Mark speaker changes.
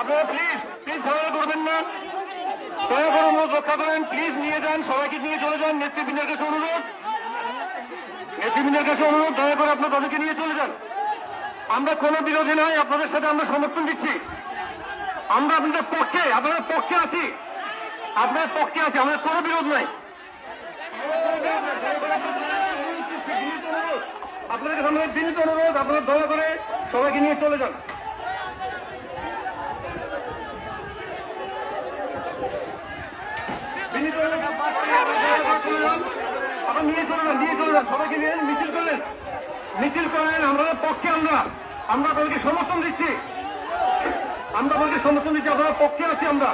Speaker 1: আপনারা please please ঝামেলা করবেন না। দয়া করে অনুরোধ রক্ষা করেন প্লিজ নিয়ে যান, সবাইকে নিয়ে চলে যান। নেতৃবৃন্দের কাছে অনুরোধ। নেতৃবৃন্দের কাছে অনুরোধ, দয়া করে আপনার তাদেরকে নিয়ে চলে যান। আমরা কোনো বিরোধী নয়, আপনাদের সাথে আমরা সমর্থন দিচ্ছি। আমরা আপনাদের পক্ষে আপনাদের পক্ষে আছি। আপনাদের পক্ষে আছি, আমাদের কোনো বিরোধ নাই। আপনাদের আমাদের বিনীত অনুরোধ, আপনারা দয়া করে সবাইকে নিয়ে চলে যান। সবাইকে নিয়ে মিছিল করলেন মিছিল করলেন আমাদের পক্ষে আমরা আমরা তাদেরকে সমর্থন দিচ্ছি আমরা আপনাকে সমর্থন দিচ্ছি আপনার পক্ষে আছি আমরা